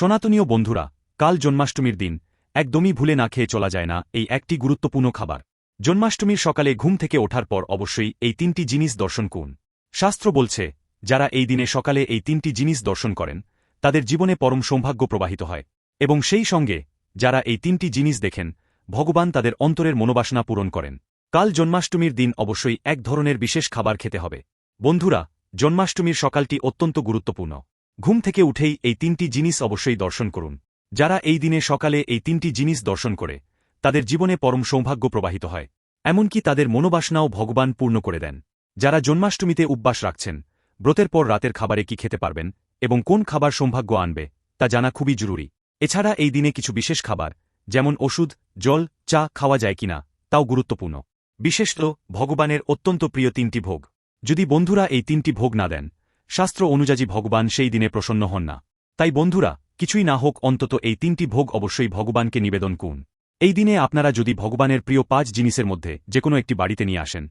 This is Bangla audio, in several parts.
সনাতনীয় বন্ধুরা, কাল জন্মাষ্টমীর দিন। একদমই ভুলে না খেয়ে চলা যায় না এই একটি গুরুত্বপূর্ণ খাবার। জন্মাষ্টমীর সকালে ঘুম থেকে ওঠার পর অবশ্যই এই তিনটি জিনিস দর্শন করুন। শাস্ত্র বলছে, যারা এই দিনে সকালে এই তিনটি জিনিস দর্শন করেন, তাদের জীবনে পরম সৌভাগ্য প্রবাহিত হয়। এবং সেই সঙ্গে, যারা এই তিনটি জিনিস দেখেন, ভগবান তাদের অন্তরের মনোবাসনা পূরণ করেন। কাল জন্মাষ্টমীর দিন অবশ্যই এক ধরনের বিশেষ খাবার খেতে হবে। বন্ধুরা, জন্মাষ্টমীর সকালটি অত্যন্ত গুরুত্বপূর্ণ। ঘুম থেকে উঠেই এই তিনটি জিনিস অবশ্যই দর্শন করুন। যারা এই দিনে সকালে এই তিনটি জিনিস দর্শন করে, তাদের জীবনে পরম সৌভাগ্য প্রবাহিত হয়। এমনকি তাদের মনোবাসনাও ভগবান পূর্ণ করে দেন। যারা জন্মাষ্টমীতে উপবাস রাখছেন, ব্রতের পর রাতের খাবারে কি খেতে পারবেন এবং কোন খাবার সৌভাগ্য আনবে, তা জানা খুবই জরুরি। এছাড়া এই দিনে কিছু বিশেষ খাবার, যেমন ওষুধ, জল, চা খাওয়া যায় কিনা, তাও গুরুত্বপূর্ণ। বিশেষত ভগবানের অত্যন্ত প্রিয় তিনটি ভোগ। যদি বন্ধুরা এই তিনটি ভোগ না দেন শাস্ত্র অনুযায়ী ভগবান সেই দিনে প্রসন্ন হন না। তাই বন্ধুরা, কিছুই না হোক অন্তত এই তিনটি ভোগ অবশ্যই ভগবানকে নিবেদন করুন। এই দিনে আপনারা যদি ভগবানের প্রিয় পাঁচ জিনিসের মধ্যে যে কোনো একটি বাড়িতে নিয়ে আসেন,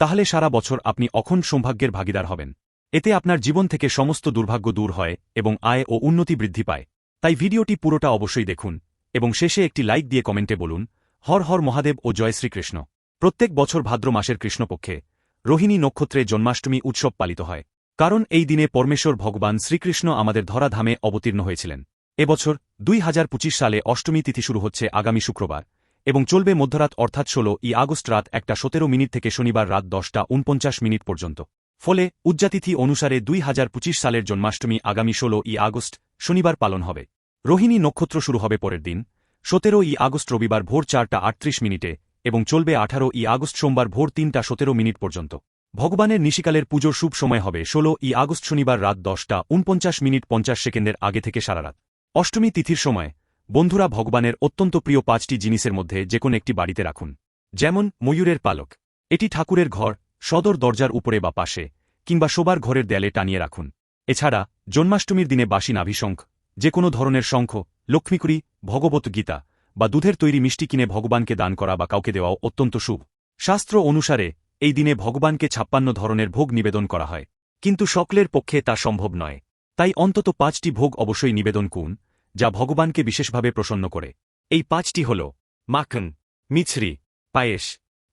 তাহলে সারা বছর আপনি অখণ্ড সৌভাগ্যের ভাগিদার হবেন। এতে আপনার জীবন থেকে সমস্ত দুর্ভাগ্য দূর হয় এবং আয় ও উন্নতি বৃদ্ধি পায়। তাই ভিডিওটি পুরোটা অবশ্যই দেখুন এবং শেষে একটি লাইক দিয়ে কমেন্টে বলুন, হর হর মহাদেব ও জয় শ্রীকৃষ্ণ। প্রত্যেক বছর ভাদ্র মাসের কৃষ্ণপক্ষে রোহিণী নক্ষত্রে জন্মাষ্টমী উৎসব পালিত হয়। কারণ এই দিনে পরমেশ্বর ভগবান শ্রীকৃষ্ণ আমাদের ধরাধামে অবতীর্ণ হয়েছিলেন। এবছর দুই হাজার পঁচিশ সালে অষ্টমী তিথি শুরু হচ্ছে আগামী শুক্রবার, এবং চলবে মধ্যরাত অর্থাৎ ষোল ই আগস্ট রাত একটা সতেরো মিনিট থেকে শনিবার রাত দশটা উনপঞ্চাশ মিনিট পর্যন্ত। ফলে উজ্জাতিথি অনুসারে দুই হাজার পঁচিশ সালের জন্মাষ্টমী আগামী ষোলো ই আগস্ট শনিবার পালন হবে। রোহিণী নক্ষত্র শুরু হবে পরের দিন, সতেরো ই আগস্ট রবিবার ভোর চারটা আটত্রিশ মিনিটে, এবং চলবে আঠারো ই আগস্ট সোমবার ভোর তিনটা সতেরো মিনিট পর্যন্ত। ভগবানের নিশিকালের পুজোর শুভ সময় হবে ষোলো ই আগস্ট শনিবার রাত দশটা, উনপঞ্চাশ মিনিট পঞ্চাশ সেকেন্ডের আগে থেকে সারারাত অষ্টমী তিথির সময়, বন্ধুরা ভগবানের অত্যন্ত প্রিয় পাঁচটি জিনিসের মধ্যে যে কোনো একটি বাড়িতে রাখুন। যেমন, ময়ূরের পালক। এটি ঠাকুরের ঘর, সদর দরজার উপরে বা পাশে, কিংবা শোবার ঘরের দেয়ালে টানিয়ে রাখুন। এছাড়া, জন্মাষ্টমীর দিনে বাসি নাভিশঙ্খ যে কোনো ধরনের শঙ্খ, লক্ষ্মীকুড়ি, ভগবত গীতা, বা দুধের তৈরি মিষ্টি কিনে ভগবানকে দান করা বা কাউকে দেওয়াও অত্যন্ত শুভ। শাস্ত্র অনুসারে এই দিনে ভগবানকে ছাপ্পান্ন ধরনের ভোগ নিবেদন করা হয়। কিন্তু সকলের পক্ষে তা সম্ভব নয়। তাই অন্তত পাঁচটি ভোগ অবশ্যই নিবেদন করুন, যা ভগবানকে বিশেষভাবে প্রসন্ন করে। এই পাঁচটি হল, মাখন, মিছরি, পায়েস,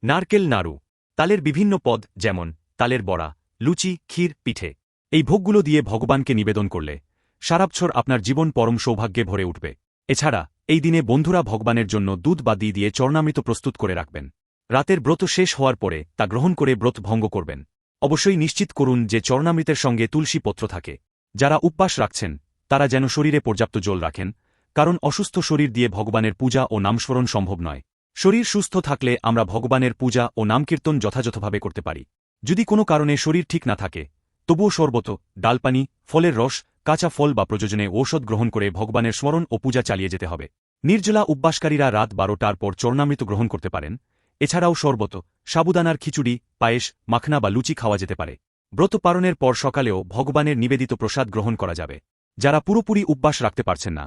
নারকেল নাড়ু, তালের বিভিন্ন পদ যেমন তালের বড়া, লুচি, ক্ষীর, পিঠে। এই ভোগগুলো দিয়ে ভগবানকে নিবেদন করলে সারাবছর আপনার জীবন পরম সৌভাগ্যে ভরে উঠবে। এছাড়া এই দিনে বন্ধুরা ভগবানের জন্য দুধ বা দি দিয়ে চর্ণামৃত প্রস্তুত করে রাখবেন। রাতের ব্রত শেষ হওয়ার পরে তা গ্রহণ করে ব্রত ভঙ্গ করবেন। অবশ্যই নিশ্চিত করুন যে চর্ণামৃতের সঙ্গে তুলসী পত্র থাকে। যারা উপবাস রাখছেন, তারা যেন শরীরে পর্যাপ্ত জল রাখেন, কারণ অসুস্থ শরীর দিয়ে ভগবানের পূজা ও নামস্মরণ সম্ভব নয়। শরীর সুস্থ থাকলে আমরা ভগবানের পূজা ও নামকীর্তন যথাযথভাবে করতে পারি। যদি কোনো কারণে শরীর ঠিক না থাকে, তবুও শরবত, ডালপানি, ফলের রস, কাঁচা ফল বা প্রযোজনে ঔষধ গ্রহণ করে ভগবানের স্মরণ ও পূজা চালিয়ে যেতে হবে। নির্জলা উপবাসকারীরা রাত বারোটার পর চর্ণামৃত গ্রহণ করতে পারেন এছাড়াও শরবত, সাবুদানার খিচুড়ি, পায়েস, মাখনা বা লুচি খাওয়া যেতে পারে। ব্রত পালনের পর সকালেও ভগবানের নিবেদিত প্রসাদ গ্রহণ করা যাবে। যারা পুরোপুরি উপবাস রাখতে পারছেন না,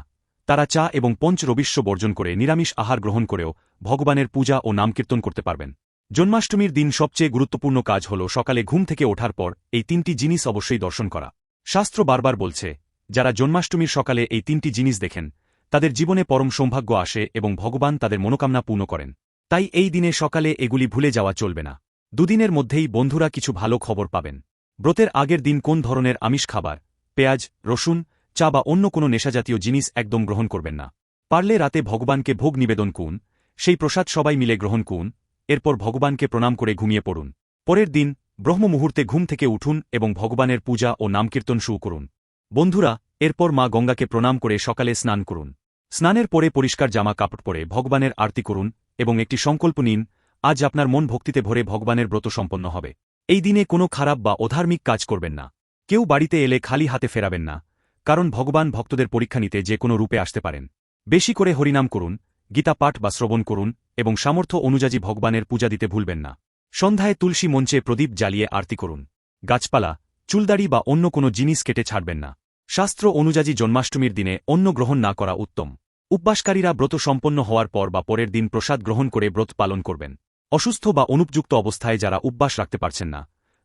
তারা চা এবং পঞ্চ রবিশ্ব বর্জন করে নিরামিষ আহার গ্রহণ করেও ভগবানের পূজা ও নামকীর্তন করতে পারবেন। জন্মাষ্টমীর দিন সবচেয়ে গুরুত্বপূর্ণ কাজ হল সকালে ঘুম থেকে ওঠার পর এই তিনটি জিনিস অবশ্যই দর্শন করা। শাস্ত্র বারবার বলছে, যারা জন্মাষ্টমীর সকালে এই তিনটি জিনিস দেখেন, তাদের জীবনে পরম সৌভাগ্য আসে এবং ভগবান তাদের মনোকামনা পূর্ণ করেন। তাই এই দিনে সকালে এগুলি ভুলে যাওয়া চলবে না। দুদিনের মধ্যেই বন্ধুরা কিছু ভালো খবর পাবেন। ব্রতের আগের দিন কোন ধরনের আমিষ খাবার, পেঁয়াজ, রসুন, চা বা অন্য কোনো নেশাজাতীয় জিনিস একদম গ্রহণ করবেন না। পারলে রাতে ভগবানকে ভোগ নিবেদন কুন সেই প্রসাদ সবাই মিলে গ্রহণ কুন এরপর ভগবানকে প্রণাম করে ঘুমিয়ে পড়ুন। পরের দিন ব্রহ্ম মুহূর্তে ঘুম থেকে উঠুন এবং ভগবানের পূজা ও নামকীর্তন শুরু করুন। বন্ধুরা, এরপর মা গঙ্গাকে প্রণাম করে সকালে স্নান করুন। স্নানের পরে পরিষ্কার জামা কাপড় পরে ভগবানের আরতি করুন এবং একটি সংকল্প নিন, আজ আপনার মন ভক্তিতে ভরে ভগবানের ব্রত সম্পন্ন হবে। এই দিনে কোনো খারাপ বা অধার্মিক কাজ করবেন না। কেউ বাড়িতে এলে খালি হাতে ফেরাবেন না, কারণ ভগবান ভক্তদের পরীক্ষা নিতে যে কোনো রূপে আসতে পারেন। বেশি করে হরিনাম করুন, গীতা পাঠ বা শ্রবণ করুন এবং সামর্থ্য অনুযায়ী ভগবানের পূজা দিতে ভুলবেন না। সন্ধ্যায় তুলসী মঞ্চে প্রদীপ জ্বালিয়ে আরতি করুন। গাছপালা, চুলদাড়ি বা অন্য কোনো জিনিস কেটে ছাড়বেন না। শাস্ত্র অনুযায়ী জন্মাষ্টমীর দিনে অন্য গ্রহণ না করা উত্তম। উপবাসকারীরা ব্রত সম্পন্ন হওয়ার পর বা পরের দিন প্রসাদ গ্রহণ করে ব্রত পালন করবেন। অসুস্থ বা অনুপযুক্ত অবস্থায় যারা উপবাস রাখতে পারছেন না,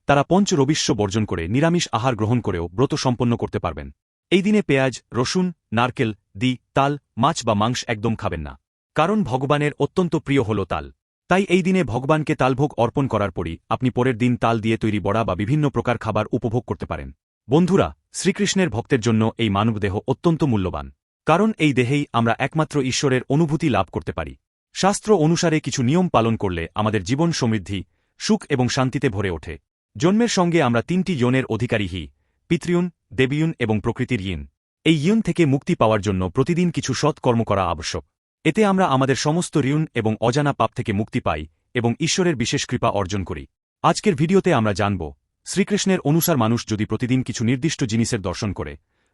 তারা পঞ্চ রবিশ্ব বর্জন করে নিরামিষ আহার গ্রহণ করেও ব্রত সম্পন্ন করতে পারবেন। এই দিনে পেঁয়াজ, রসুন, নারকেল, দি, তাল, মাছ বা মাংস একদম খাবেন না, কারণ ভগবানের অত্যন্ত প্রিয় হল তাল। তাই এই দিনে ভগবানকে তালভোগ অর্পণ করার পরই আপনি পরের দিন তাল দিয়ে তৈরি বড়া বা বিভিন্ন প্রকার খাবার উপভোগ করতে পারেন। বন্ধুরা, শ্রীকৃষ্ণের ভক্তের জন্য এই মানবদেহ অত্যন্ত মূল্যবান। কারণ এই দেহেই আমরা একমাত্র ঈশ্বরের অনুভূতি লাভ করতে পারি। শাস্ত্র অনুসারে কিছু নিয়ম পালন করলে আমাদের জীবন সমৃদ্ধি, সুখ এবং শান্তিতে ভরে ওঠে। জন্মের সঙ্গে আমরা তিনটি ইয়নের অধিকারী হি, পিতৃয়ুন, দেবীয়ুন এবং প্রকৃতির ইন এই ইয়ন থেকে মুক্তি পাওয়ার জন্য প্রতিদিন কিছু সৎ কর্ম করা আবশ্যক। এতে আমরা আমাদের সমস্ত ঋণ এবং অজানা পাপ থেকে মুক্তি পাই এবং ঈশ্বরের বিশেষ কৃপা অর্জন করি। আজকের ভিডিওতে আমরা জানব, শ্রীকৃষ্ণের অনুসার মানুষ যদি প্রতিদিন কিছু নির্দিষ্ট জিনিসের দর্শন করে,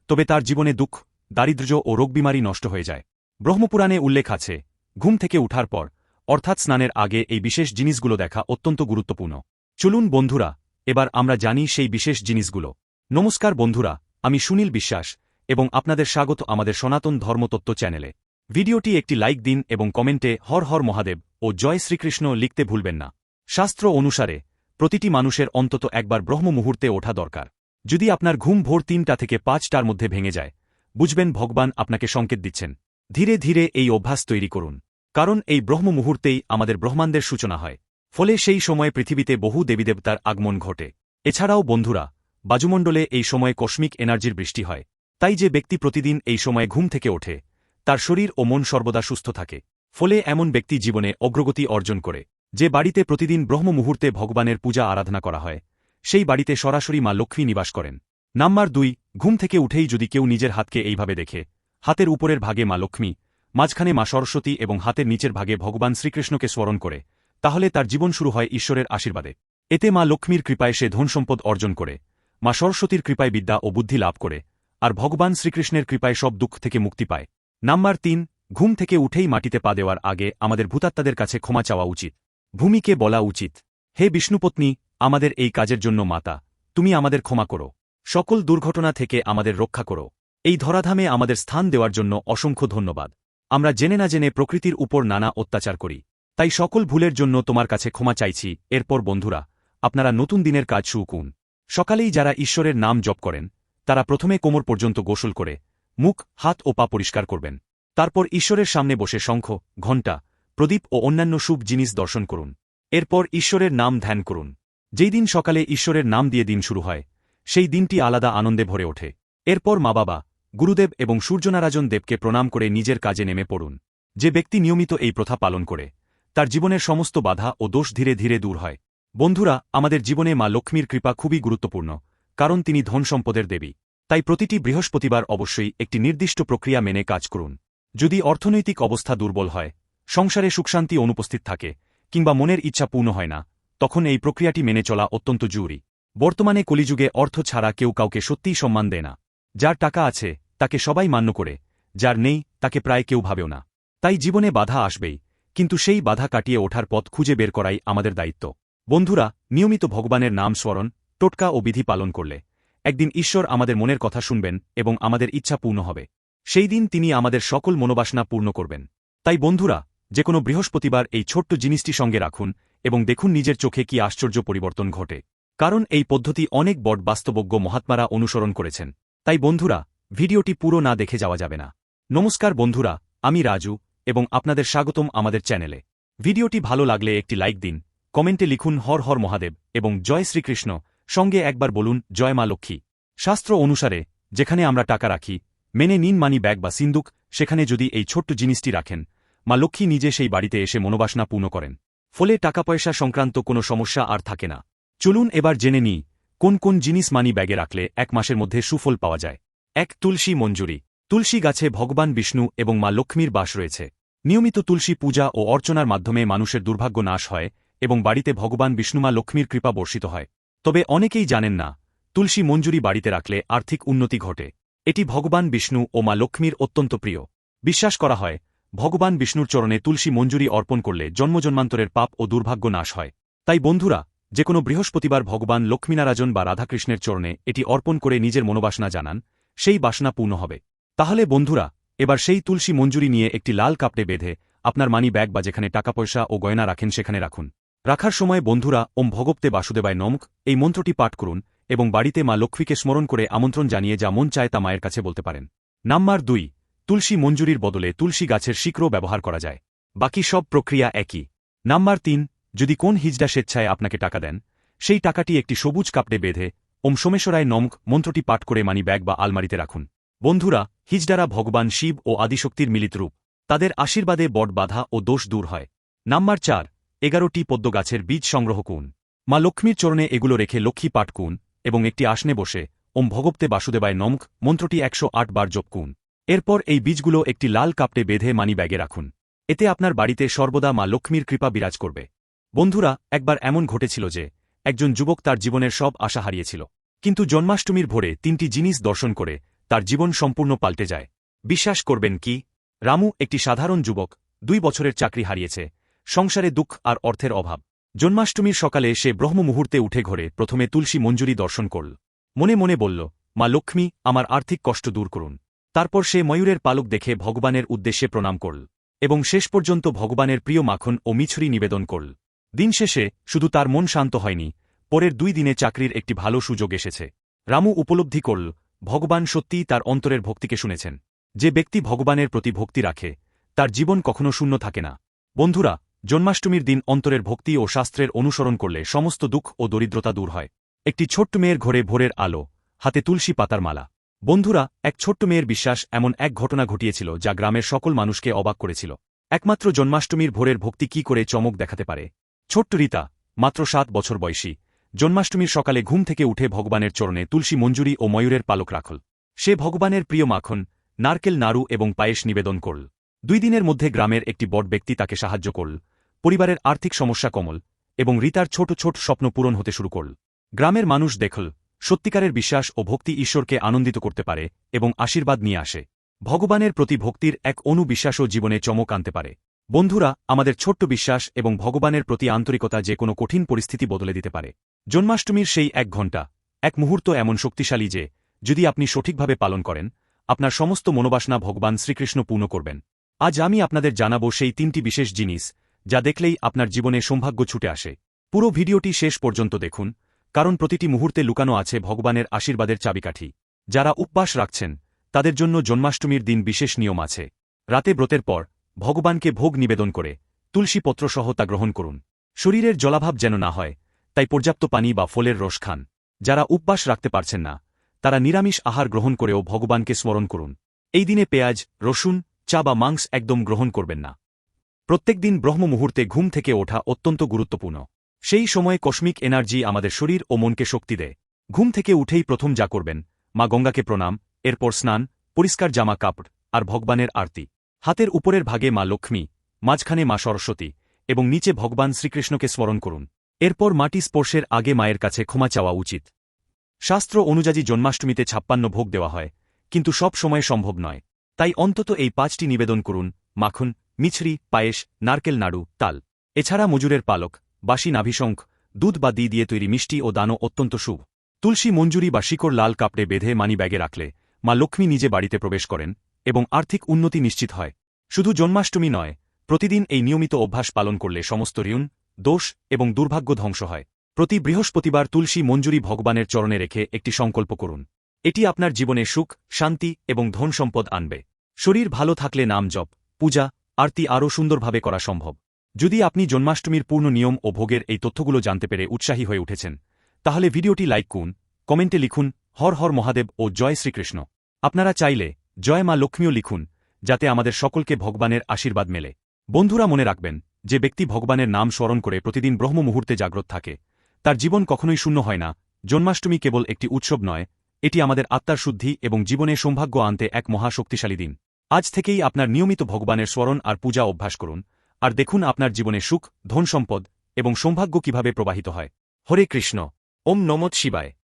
তবে তার জীবনে দুঃখ দারিদ্র্য ও রোগবিমারি নষ্ট হয়ে যায়। ব্রহ্মপুরাণে উল্লেখ আছে, ঘুম থেকে উঠার পর, অর্থাৎ স্নানের আগে এই বিশেষ জিনিসগুলো দেখা অত্যন্ত গুরুত্বপূর্ণ। চলুন বন্ধুরা, এবার আমরা জানি সেই বিশেষ জিনিসগুলো। নমস্কার বন্ধুরা, আমি সুনীল বিশ্বাস এবং আপনাদের স্বাগত আমাদের সনাতন ধর্মতত্ত্ব চ্যানেলে। ভিডিওটি একটি লাইক দিন এবং কমেন্টে হর হর মহাদেব ও জয় শ্রীকৃষ্ণ লিখতে ভুলবেন না। শাস্ত্র অনুসারে, প্রতিটি মানুষের অন্তত একবার ব্রহ্ম মুহূর্তে ওঠা দরকার। যদি আপনার ঘুম ভোর তিনটা থেকে পাঁচটার মধ্যে ভেঙে যায় বুঝবেন ভগবান আপনাকে সংকেত দিচ্ছেন। ধীরে ধীরে এই অভ্যাস তৈরি করুন। কারণ এই ব্রহ্ম মুহূর্তেই আমাদের ব্রহ্মাণ্ডের সূচনা হয়। ফলে সেই সময়ে পৃথিবীতে বহু দেবীদেবতার আগমন ঘটে। এছাড়াও বন্ধুরা, বাজুমণ্ডলে এই সময়ে কসমিক এনার্জির বৃষ্টি হয়। তাই যে ব্যক্তি প্রতিদিন এই সময়ে ঘুম থেকে ওঠে, তার শরীর ও মন সর্বদা সুস্থ থাকে। ফলে এমন ব্যক্তি জীবনে অগ্রগতি অর্জন করে, যে বাড়িতে প্রতিদিন ব্রহ্ম মুহূর্তে ভগবানের পূজা আরাধনা করা হয়, সেই বাড়িতে সরাসরি মা লক্ষ্মী নিবাস করেন। নাম্বার দুই ঘুম থেকে উঠেই যদি কেউ নিজের হাতকে এইভাবে দেখে, হাতের উপরের ভাগে মা লক্ষ্মী, মাঝখানে মা সরস্বতী এবং হাতের নিচের ভাগে ভগবান শ্রীকৃষ্ণকে স্মরণ করে, তাহলে তার জীবন শুরু হয় ঈশ্বরের আশীর্বাদে। এতে মা লক্ষ্মীর কৃপায় সে ধনসম্পদ অর্জন করে, মা সরস্বতীর কৃপায় বিদ্যা ও বুদ্ধি লাভ করে, আর ভগবান শ্রীকৃষ্ণের কৃপায় সব দুঃখ থেকে মুক্তি পায়। নাম্বার তিন, ঘুম থেকে উঠেই মাটিতে পা দেওয়ার আগে আমাদের ভূতাত্মাদের কাছে ক্ষমা চাওয়া উচিত। ভূমিকে বলা উচিত, হে বিষ্ণুপত্নী, আমাদের এই কাজের জন্য মাতা, তুমি আমাদের ক্ষমা করো। সকল দুর্ঘটনা থেকে আমাদের রক্ষা করো। এই ধরাধামে আমাদের স্থান দেওয়ার জন্য অসংখ্য ধন্যবাদ। আমরা জেনে না জেনে প্রকৃতির উপর নানা অত্যাচার করি। তাই সকল ভুলের জন্য তোমার কাছে ক্ষমা চাইছি। এরপর বন্ধুরা, আপনারা নতুন দিনের কাজ শুকুন সকালেই যারা ঈশ্বরের নাম জপ করেন, তারা প্রথমে কোমর পর্যন্ত গোসল করে, মুখ, হাত ও পা পরিষ্কার করবেন। তারপর ঈশ্বরের সামনে বসে শঙ্খ, ঘণ্টা, প্রদীপ ও অন্যান্য শুভ জিনিস দর্শন করুন। এরপর ঈশ্বরের নাম ধ্যান করুন। যেই দিন সকালে ঈশ্বরের নাম দিয়ে দিন শুরু হয় সেই দিনটি আলাদা আনন্দে ভরে ওঠে। এরপর মা বাবা, গুরুদেব এবং সূর্যনারায়ণ দেবকে প্রণাম করে নিজের কাজে নেমে পড়ুন। যে ব্যক্তি নিয়মিত এই প্রথা পালন করে, তার জীবনের সমস্ত বাধা ও দোষ ধীরে ধীরে দূর হয়। বন্ধুরা, আমাদের জীবনে মা লক্ষ্মীর কৃপা খুবই গুরুত্বপূর্ণ, কারণ তিনি ধন সম্পদের দেবী। তাই প্রতিটি বৃহস্পতিবার অবশ্যই একটি নির্দিষ্ট প্রক্রিয়া মেনে কাজ করুন। যদি অর্থনৈতিক অবস্থা দুর্বল হয়, সংসারে সুখশান্তি অনুপস্থিত থাকে, কিংবা মনের ইচ্ছা পূর্ণ হয় না, তখন এই প্রক্রিয়াটি মেনে চলা অত্যন্ত জরুরি। বর্তমানে কলিযুগে অর্থ ছাড়া কেউ কাউকে সত্যিই সম্মান দেয় না। যার টাকা আছে, তাকে সবাই মান্য করে, যার নেই, তাকে প্রায় কেউ ভাবেও না। তাই জীবনে বাধা আসবেই, কিন্তু সেই বাধা কাটিয়ে ওঠার পথ খুঁজে বের করাই আমাদের দায়িত্ব। বন্ধুরা, নিয়মিত ভগবানের নাম স্মরণ, টোটকা ও বিধি পালন করলে একদিন ঈশ্বর আমাদের মনের কথা শুনবেন এবং আমাদের ইচ্ছা পূর্ণ হবে। সেই দিন তিনি আমাদের সকল মনোবাসনা পূর্ণ করবেন। তাই বন্ধুরা যে কোনো বৃহস্পতিবার এই ছোট্ট জিনিসটি সঙ্গে রাখুন এবং দেখুন নিজের চোখে কি আশ্চর্য পরিবর্তন ঘটে। কারণ এই পদ্ধতি অনেক বড় বাস্তবজ্ঞ মহাত্মারা অনুসরণ করেছেন। তাই বন্ধুরা, ভিডিওটি পুরো না দেখে যাওয়া যাবে না। নমস্কার বন্ধুরা, আমি রাজু এবং আপনাদের স্বাগতম আমাদের চ্যানেলে। ভিডিওটি ভালো লাগলে একটি লাইক দিন, কমেন্টে লিখুন হর হর মহাদেব এবং জয় শ্রীকৃষ্ণ, সঙ্গে একবার বলুন, জয় মা লক্ষ্মী। শাস্ত্র অনুসারে, যেখানে আমরা টাকা রাখি, মেনে নিন মানি ব্যাগ বা সিন্দুক, সেখানে যদি এই ছোট্ট জিনিসটি রাখেন, মা লক্ষ্মী নিজে সেই বাড়িতে এসে মনোবাসনা পূর্ণ করেন। ফলে টাকা পয়সা সংক্রান্ত কোনো সমস্যা আর থাকে না। চলুন এবার জেনে নিই, কোন কোন জিনিস মানি ব্যাগে রাখলে এক মাসের মধ্যে সুফল পাওয়া যায়। এক, তুলসী মঞ্জুরি। তুলসী গাছে ভগবান বিষ্ণু এবং মা লক্ষ্মীর বাস রয়েছে। নিয়মিত তুলসী পূজা ও অর্চনার মাধ্যমে মানুষের দুর্ভাগ্য নাশ হয় এবং বাড়িতে ভগবান বিষ্ণুমা লক্ষ্মীর কৃপা বর্ষিত হয়। তবে অনেকেই জানেন না, তুলসী মঞ্জুরি বাড়িতে রাখলে আর্থিক উন্নতি ঘটে। এটি ভগবান বিষ্ণু ও মা লক্ষ্মীর অত্যন্ত প্রিয়। বিশ্বাস করা হয়, ভগবান বিষ্ণুর চরণে তুলসী মঞ্জুরি অর্পণ করলে জন্মজন্মান্তরের পাপ ও দুর্ভাগ্য নাশ হয়। তাই বন্ধুরা যে কোনো বৃহস্পতিবার ভগবান লক্ষ্মীনারায়ণ বা রাধাকৃষ্ণের চরণে এটি অর্পণ করে নিজের মনোবাসনা জানান, সেই বাসনা পূর্ণ হবে। তাহলে বন্ধুরা, এবার সেই তুলসী মঞ্জুরি নিয়ে একটি লাল কাপড়ে বেঁধে আপনার মানি ব্যাগ বা যেখানে টাকা পয়সা ও গয়না রাখেন সেখানে রাখুন। রাখার সময় বন্ধুরা, ওম ভগবতে বাসুদেবায় নমক এই মন্ত্রটি পাঠ করুন এবং বাড়িতে মা লক্ষ্মীকে স্মরণ করে আমন্ত্রণ জানিয়ে যা মন চায় তা মায়ের কাছে বলতে পারেন। নাম্বার দুই, তুলসী মঞ্জুরির বদলে তুলসী গাছের শিকড়ও ব্যবহার করা যায়। বাকি সব প্রক্রিয়া একই। নাম্বার তিন যদি কোন হিজড়া স্বেচ্ছায় আপনাকে টাকা দেন, সেই টাকাটি একটি সবুজ কাপড়ে বেঁধে ওম সোমেশ্বরায় নমক মন্ত্রটি পাঠ করে মানি ব্যাগ বা আলমারিতে রাখুন। বন্ধুরা, হিজডারা ভগবান শিব ও আদিশক্তির মিলিত রূপ। তাদের আশীর্বাদে বট বাধা ও দোষ দূর হয়। নাম্বার চার, এগারোটি পদ্ম গাছের বীজ সংগ্রহ করুন। মা লক্ষ্মীর চরণে এগুলো রেখে লক্ষ্মী পাঠ কুন এবং একটি আসনে বসে ওম ভগবতে বাসুদেবায় নমক মন্ত্রটি একশো আট বার জপ কুন এরপর এই বীজগুলো একটি লাল কাপটে বেঁধে মানি ব্যাগে রাখুন। এতে আপনার বাড়িতে সর্বদা মা লক্ষ্মীর কৃপা বিরাজ করবে। বন্ধুরা, একবার এমন ঘটেছিল যে একজন যুবক তার জীবনের সব আশা হারিয়েছিল। কিন্তু জন্মাষ্টমীর ভোরে তিনটি জিনিস দর্শন করে তার জীবন সম্পূর্ণ পাল্টে যায়। বিশ্বাস করবেন কি? রামু একটি সাধারণ যুবক, দুই বছরের চাকরি হারিয়েছে, সংসারে দুঃখ আর অর্থের অভাব। জন্মাষ্টমীর সকালে সে ব্রহ্ম মুহূর্তে উঠে ঘরে প্রথমে তুলসী মঞ্জুরি দর্শন করল। মনে মনে বলল, মা লক্ষ্মী, আমার আর্থিক কষ্ট দূর করুন। তারপর সে ময়ূরের পালক দেখে ভগবানের উদ্দেশ্যে প্রণাম করল এবং শেষ পর্যন্ত ভগবানের প্রিয় মাখন ও মিছরি নিবেদন করল। দিন শেষে শুধু তার মন শান্ত হয়নি, পরের দুই দিনে চাকরির একটি ভালো সুযোগ এসেছে। রামু উপলব্ধি করল, ভগবান সত্যিই তার অন্তরের ভক্তিকে শুনেছেন। যে ব্যক্তি ভগবানের প্রতি ভক্তি রাখে, তার জীবন কখনো শূন্য থাকে না। বন্ধুরা, জন্মাষ্টমীর দিন অন্তরের ভক্তি ও শাস্ত্রের অনুসরণ করলে সমস্ত দুঃখ ও দরিদ্রতা দূর হয়। একটি ছোট্ট মেয়ের ঘরে ভোরের আলো, হাতে তুলসী পাতার মালা। বন্ধুরা, এক ছোট্ট মেয়ের বিশ্বাস এমন এক ঘটনা ঘটিয়েছিল যা গ্রামের সকল মানুষকে অবাক করেছিল। একমাত্র জন্মাষ্টমীর ভোরের ভক্তি কি করে চমক দেখাতে পারে? ছোট্ট রীতা, মাত্র সাত বছর বয়সী, জন্মাষ্টমীর সকালে ঘুম থেকে উঠে ভগবানের চরণে তুলসী মঞ্জুরি ও ময়ূরের পালক রাখল। সে ভগবানের প্রিয় মাখন, নারকেল নাড়ু এবং পায়েস নিবেদন করল। দুই দিনের মধ্যে গ্রামের একটি বট ব্যক্তি তাকে সাহায্য করল। পরিবারের আর্থিক সমস্যা কমল এবং রীতার ছোট ছোট স্বপ্ন পূরণ হতে শুরু করল। গ্রামের মানুষ দেখল, সত্যিকারের বিশ্বাস ও ভক্তি ঈশ্বরকে আনন্দিত করতে পারে এবং আশীর্বাদ নিয়ে আসে। ভগবানের প্রতি ভক্তির এক অনুবিশ্বাসও জীবনে চমক আনতে পারে। বন্ধুরা, আমাদের ছোট্ট বিশ্বাস এবং ভগবানের প্রতি আন্তরিকতা যে কোনো কঠিন পরিস্থিতি বদলে দিতে পারে। জন্মাষ্টমীর সেই এক ঘণ্টা, এক মুহূর্ত এমন শক্তিশালী যে, যদি আপনি সঠিকভাবে পালন করেন, আপনার সমস্ত মনোবাসনা ভগবান শ্রীকৃষ্ণ পূর্ণ করবেন। আজ আমি আপনাদের জানাব সেই তিনটি বিশেষ জিনিস, যা দেখলেই আপনার জীবনে সৌভাগ্য ছুটে আসে। পুরো ভিডিওটি শেষ পর্যন্ত দেখুন, কারণ প্রতিটি মুহূর্তে লুকানো আছে ভগবানের আশীর্বাদের চাবিকাঠি। যারা উপবাস রাখছেন, তাদের জন্য জন্মাষ্টমীর দিন বিশেষ নিয়ম আছে। রাতে ব্রতের পর ভগবানকে ভোগ নিবেদন করে, তুলসী পত্রসহ তা গ্রহণ করুন। শরীরের জলাভাব যেন না হয়, তাই পর্যাপ্ত পানি বা ফলের রস খান। যারা উপবাস রাখতে পারছেন না, তারা নিরামিষ আহার গ্রহণ করেও ভগবানকে স্মরণ করুন। এই দিনে পেঁয়াজ, রসুন, চা বা মাংস একদম গ্রহণ করবেন না। প্রত্যেক দিন ব্রহ্ম মুহূর্তে ঘুম থেকে ওঠা অত্যন্ত গুরুত্বপূর্ণ। সেই সময়ে কসমিক এনার্জি আমাদের শরীর ও মনকে শক্তি দেয়। ঘুম থেকে উঠেই প্রথম যা করবেন, মা গঙ্গাকে প্রণাম, এরপর স্নান, পরিষ্কার জামা কাপড় আর ভগবানের আরতি। হাতের উপরের ভাগে মা লক্ষ্মী, মাঝখানে মা সরস্বতী এবং নিচে ভগবান শ্রীকৃষ্ণকে স্মরণ করুন। এরপর মাটি স্পর্শের আগে মায়ের কাছে ক্ষমা চাওয়া উচিত। শাস্ত্র অনুযায়ী জন্মাষ্টমীতে ছাপ্পান্ন ভোগ দেওয়া হয়, কিন্তু সব সময় সম্ভব নয়। তাই অন্তত এই পাঁচটি নিবেদন করুন, মাখন, মিছরি, পায়েস, নারকেল নাড়ু, তাল। এছাড়া মজুরের পালক, বাসি নাভিশঙ্খ, দুধ বা দি দিয়ে তৈরি মিষ্টি ও দানও অত্যন্ত শুভ। তুলসী মঞ্জুরি বা শিকড় লাল কাপড়ে বেঁধে মানি ব্যাগে রাখলে মা লক্ষ্মী নিজে বাড়িতে প্রবেশ করেন। এবং আর্থিক উন্নতি নিশ্চিত হয়। শুধু জন্মাষ্টমী নয়, প্রতিদিন এই নিয়মিত অভ্যাস পালন করলে সমস্ত ঋণ, দোষ এবং দুর্ভাগ্য ধ্বংস হয়। প্রতি বৃহস্পতিবার তুলসী মঞ্জুরি ভগবানের চরণে রেখে একটি সংকল্প করুন। এটি আপনার জীবনে সুখ, শান্তি এবং ধন সম্পদ আনবে। শরীর ভালো থাকলে নাম জপ, পূজা, আরতি আরও সুন্দরভাবে করা সম্ভব। যদি আপনি জন্মাষ্টমীর পূর্ণ নিয়ম ও ভোগের এই তথ্যগুলো জানতে পেরে উৎসাহী হয়ে উঠেছেন, তাহলে ভিডিওটি লাইক করুন, কমেন্টে লিখুন, হর হর মহাদেব ও জয় শ্রীকৃষ্ণ। আপনারা চাইলে জয় মা লক্ষ্মীও লিখুন, যাতে আমাদের সকলকে ভগবানের আশীর্বাদ মেলে। বন্ধুরা মনে রাখবেন, যে ব্যক্তি ভগবানের নাম স্মরণ করে প্রতিদিন ব্রহ্ম মুহূর্তে জাগ্রত থাকে, তার জীবন কখনোই শূন্য হয় না। জন্মাষ্টমী কেবল একটি উৎসব নয়, এটি আমাদের আত্মার শুদ্ধি এবং জীবনে সৌভাগ্য আনতে এক মহাশক্তিশালী দিন। আজ থেকেই আপনার নিয়মিত ভগবানের স্মরণ আর পূজা অভ্যাস করুন, আর দেখুন আপনার জীবনে সুখ ধন সম্পদ এবং সৌভাগ্য কীভাবে প্রবাহিত হয়। হরে কৃষ্ণ। ওম নমৎ শিবায়।